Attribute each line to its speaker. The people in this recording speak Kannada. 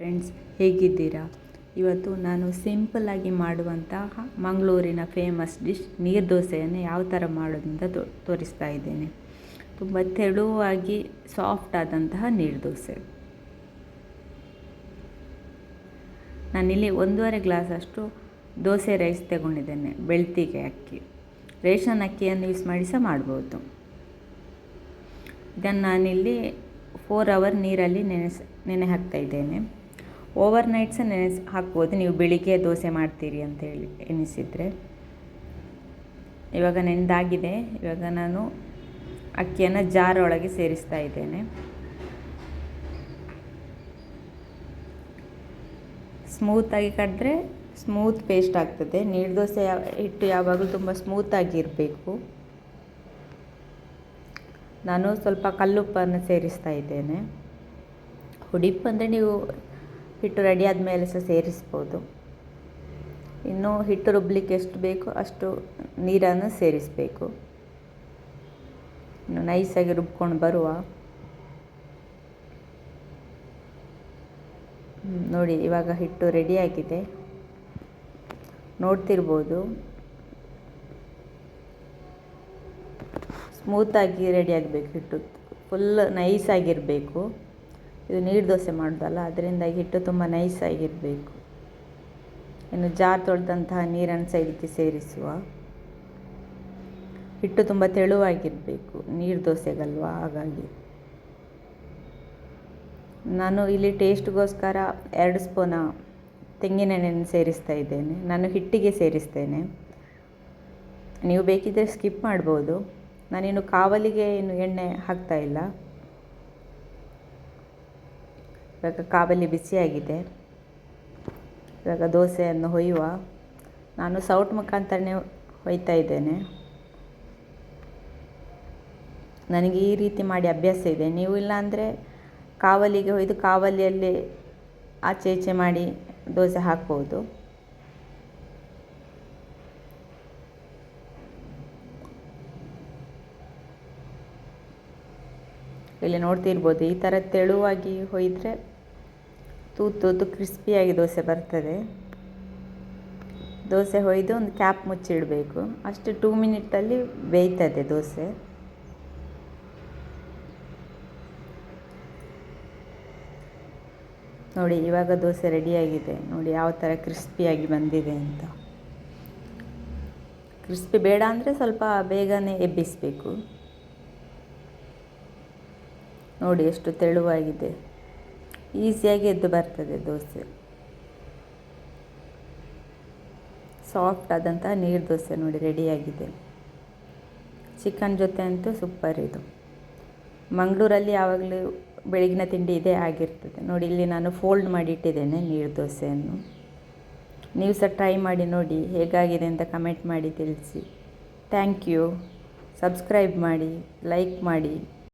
Speaker 1: ಫ್ರೆಂಡ್ಸ್ ಹೇಗಿದ್ದೀರಾ? ಇವತ್ತು ನಾನು ಸಿಂಪಲ್ಲಾಗಿ ಮಾಡುವಂತಹ ಮಂಗಳೂರಿನ ಫೇಮಸ್ ಡಿಶ್ ನೀರು ದೋಸೆಯನ್ನು ಯಾವ ಥರ ಮಾಡೋದು ತೋರಿಸ್ತಾ ಇದ್ದೇನೆ. ತುಂಬ ತೆಳುವಾಗಿ ಸಾಫ್ಟ್ ಆದಂತಹ ನೀರು ದೋಸೆ. ನಾನಿಲ್ಲಿ ಒಂದೂವರೆ ಗ್ಲಾಸಷ್ಟು ದೋಸೆ ರೈಸ್ ತಗೊಂಡಿದ್ದೇನೆ, ಬೆಳ್ತಿಗೆ ಅಕ್ಕಿ. ರೇಷನ್ ಅಕ್ಕಿಯನ್ನು ಯೂಸ್ ಮಾಡಿ ಸಹ ಮಾಡ್ಬೋದು. ಇದನ್ನು ನಾನಿಲ್ಲಿ ಫೋರ್ ಅವರ್ ನೀರಲ್ಲಿ ನೆನೆಸ್, ನೆನೆ ಹಾಕ್ತಾ ಇದ್ದೇನೆ. ಓವರ್ ನೈಟ್ಸ್ ನೆನೆಸಿ ಹಾಕ್ಬೋದು. ನೀವು ಬೆಳಿಗ್ಗೆ ದೋಸೆ ಮಾಡ್ತೀರಿ ಅಂತೇಳಿ ಎನಿಸಿದರೆ ಇವಾಗ ನೆನೆದಾಗಿದೆ ಇವಾಗ ನಾನು ಅಕ್ಕಿಯನ್ನು ಜಾರೊಳಗೆ ಸೇರಿಸ್ತಾ ಇದ್ದೇನೆ. ಸ್ಮೂತಾಗಿ ಕಡಿದ್ರೆ ಸ್ಮೂತ್ ಪೇಸ್ಟ್ ಆಗ್ತದೆ. ನೀರು ದೋಸೆ ಹಿಟ್ಟು ಯಾವಾಗಲೂ ತುಂಬ ಸ್ಮೂತಾಗಿರಬೇಕು ನಾನು ಸ್ವಲ್ಪ ಕಲ್ಲುಪ್ಪನ್ನು ಸೇರಿಸ್ತಾ ಇದ್ದೇನೆ. ಹುಡಿಪ್ಪು ಅಂದರೆ ನೀವು ಹಿಟ್ಟು ರೆಡಿ ಆದಮೇಲೆ ಸಹ ಸೇರಿಸ್ಬೋದು. ಇನ್ನು ಹಿಟ್ಟು ರುಬ್ಬಲಿಕ್ಕೆ ಎಷ್ಟು ಬೇಕೋ ಅಷ್ಟು ನೀರನ್ನು ಸೇರಿಸಬೇಕು. ಇನ್ನು ನೈಸಾಗಿ ರುಬ್ಕೊಂಡು ಬರುವ. ನೋಡಿ ಇವಾಗ ಹಿಟ್ಟು ರೆಡಿಯಾಗಿದೆ ನೋಡ್ತಿರ್ಬೋದು. ಸ್ಮೂತಾಗಿ ರೆಡಿ ಆಗಬೇಕು ಹಿಟ್ಟು. ಫುಲ್ ನೈಸಾಗಿರಬೇಕು. ಇದು ನೀರು ದೋಸೆ ಮಾಡೋದಲ್ಲ, ಅದರಿಂದಾಗಿ ಹಿಟ್ಟು ತುಂಬ ನೈಸಾಗಿರಬೇಕು ಇನ್ನು ಜಾರ್ ತೊಳೆದಂತಹ ನೀರನ್ನು ಇದಕ್ಕೆ ಸೇರಿಸುವ. ಹಿಟ್ಟು ತುಂಬ ತೆಳುವಾಗಿರಬೇಕು, ನೀರು ದೋಸೆಗಲ್ವಾ, ಹಾಗಾಗಿ. ನಾನು ಇಲ್ಲಿ ಟೇಸ್ಟ್ಗೋಸ್ಕರ ಎರಡು ಸ್ಪೂನ ತೆಂಗಿನೆಣ್ಣೆಯನ್ನು ಸೇರಿಸ್ತಾ ಇದ್ದೇನೆ. ನಾನು ಹಿಟ್ಟಿಗೆ ಸೇರಿಸ್ತೇನೆ. ನೀವು ಬೇಕಿದ್ದರೆ ಸ್ಕಿಪ್ ಮಾಡ್ಬೋದು. ನಾನಿನ್ನು ಕಾವಲಿಗೆ ಇನ್ನು ಎಣ್ಣೆ ಹಾಕ್ತಾ ಇಲ್ಲ. ಇವಾಗ ಕಾವಲಿ ಬಿಸಿಯಾಗಿದೆ ಇವಾಗ ದೋಸೆಯನ್ನು ಹೊಯ್ಯುವ. ನಾನು ಸೌಟ್ ಮುಖಾಂತರನೇ ಹೊಯ್ತಾ ಇದ್ದೇನೆ. ನನಗೆ ಈ ರೀತಿ ಮಾಡಿ ಅಭ್ಯಾಸ ಇದೆ. ನೀವು ಇಲ್ಲಾಂದರೆ ಕಾವಲಿಗೆ ಹೊಯ್ದು ಕಾವಲಿಯಲ್ಲಿ ಆಚೆ ಈಚೆ ಮಾಡಿ ದೋಸೆ ಹಾಕ್ಬೋದು. ಇಲ್ಲಿ ನೋಡ್ತಿರ್ಬೋದು, ಈ ಥರ ತೆಳುವಾಗಿ ಹೊಯ್ದರೆ ತೂತು ತೂತು ಕ್ರಿಸ್ಪಿಯಾಗಿ ದೋಸೆ ಬರ್ತದೆ. ದೋಸೆ ಹೊಯ್ದು ಒಂದು ಕ್ಯಾಪ್ ಮುಚ್ಚಿಡಬೇಕು. ಅಷ್ಟು ಟೂ ಮಿನಿಟಲ್ಲಿ ಬೇಯ್ತದೆ ದೋಸೆ. ನೋಡಿ, ಇವಾಗ ದೋಸೆ ರೆಡಿಯಾಗಿದೆ. ನೋಡಿ, ಯಾವ ಥರ ಕ್ರಿಸ್ಪಿಯಾಗಿ ಬಂದಿದೆ ಅಂತ. ಕ್ರಿಸ್ಪಿ ಬೇಡ ಅಂದರೆ ಸ್ವಲ್ಪ ಬೇಗನೆ ಎಬ್ಬಿಸಬೇಕು. ನೋಡಿ ಎಷ್ಟು ತೆಳುವಾಗಿದೆ. ಈಸಿಯಾಗಿ ಎದ್ದು ಬರ್ತದೆ ದೋಸೆ. ಸಾಫ್ಟ್ ಆದಂತಹ ನೀರು ದೋಸೆ ನೋಡಿ ರೆಡಿಯಾಗಿದೆ. ಚಿಕನ್ ಜೊತೆ ಅಂತೂ ಸೂಪರ್ ಇದು. ಮಂಗಳೂರಲ್ಲಿ ಯಾವಾಗಲೂ ಬೆಳಗಿನ ತಿಂಡಿ ಇದೇ ಆಗಿರ್ತದೆ. ನೋಡಿ ಇಲ್ಲಿ ನಾನು ಫೋಲ್ಡ್ ಮಾಡಿ ಇಟ್ಟಿದ್ದೇನೆ ನೀರು ದೋಸೆಯನ್ನು. ನೀವು ಸಹ ಟ್ರೈ ಮಾಡಿ ನೋಡಿ ಹೇಗಾಗಿದೆ ಅಂತ ಕಮೆಂಟ್ ಮಾಡಿ ತಿಳಿಸಿ. Thank you. ಸಬ್ಸ್ಕ್ರೈಬ್ ಮಾಡಿ, ಲೈಕ್ ಮಾಡಿ.